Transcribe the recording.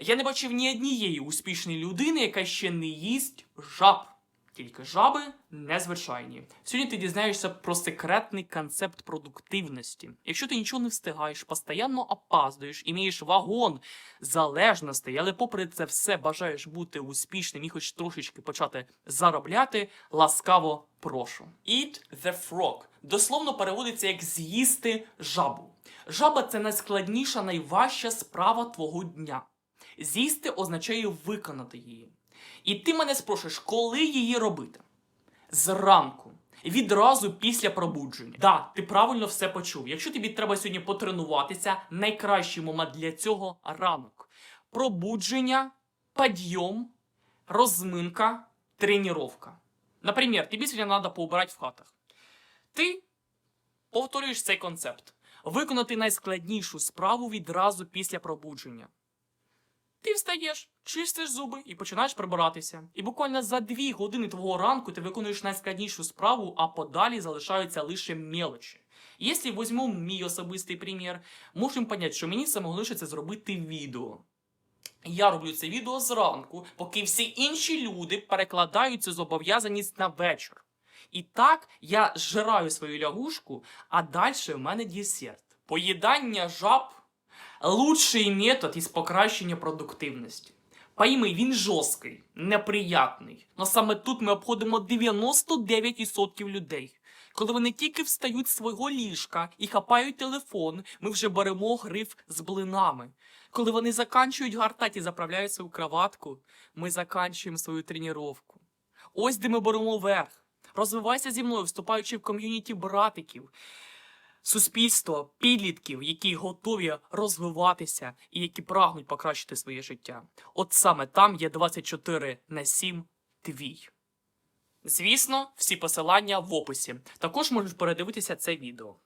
Я не бачив ні однієї успішної людини, яка ще не їсть жаб. Тільки жаби незвичайні. Сьогодні ти дізнаєшся про секретний концепт продуктивності. Якщо ти нічого не встигаєш, постійно опаздуєш, імієш вагон залежностей, але попри це все бажаєш бути успішним і хоч трошечки почати заробляти, ласкаво прошу. Eat the frog дословно переводиться як з'їсти жабу. Жаба це найскладніша, найважча справа твого дня. З'їсти означає виконати її. І ти мене спрошуєш, коли її робити? Зранку. Відразу після пробудження. Да, ти правильно все почув. Якщо тобі треба сьогодні потренуватися, найкращий момент для цього ранок. Пробудження, підйом, розминка, тренування. Наприклад, тобі сьогодні треба поубирати в хатах. Ти повторюєш цей концепт. Виконати найскладнішу справу відразу після пробудження. Ти встаєш, чистиш зуби і починаєш прибиратися. І буквально за дві години твого ранку ти виконуєш найскладнішу справу, а подалі залишаються лише мелочі. Якщо візьмемо мій особистий примір, можемо поняти, що мені саме головне це зробити відео. Я роблю це відео зранку, поки всі інші люди перекладають цю зобов'язаність на вечір. І так я зжираю свою лягушку, а далі в мене десерт. Поїдання жаб лучший метод із покращення продуктивності. Пойми, він жорсткий, неприятний. Но саме тут ми обходимо 99% людей. Коли вони тільки встають з свого ліжка і хапають телефон, ми вже беремо гриф з блинами. Коли вони заканчують гартати і заправляють свою кроватку, ми заканчуємо свою тренування. Ось де ми беремо верх. Розвивайся зі мною, вступаючи в ком'юніті братиків, суспільство підлітків, які готові розвиватися і які прагнуть покращити своє життя. От саме там є 24 на 7 твій. Звісно, всі посилання в описі. Також можеш передивитися це відео.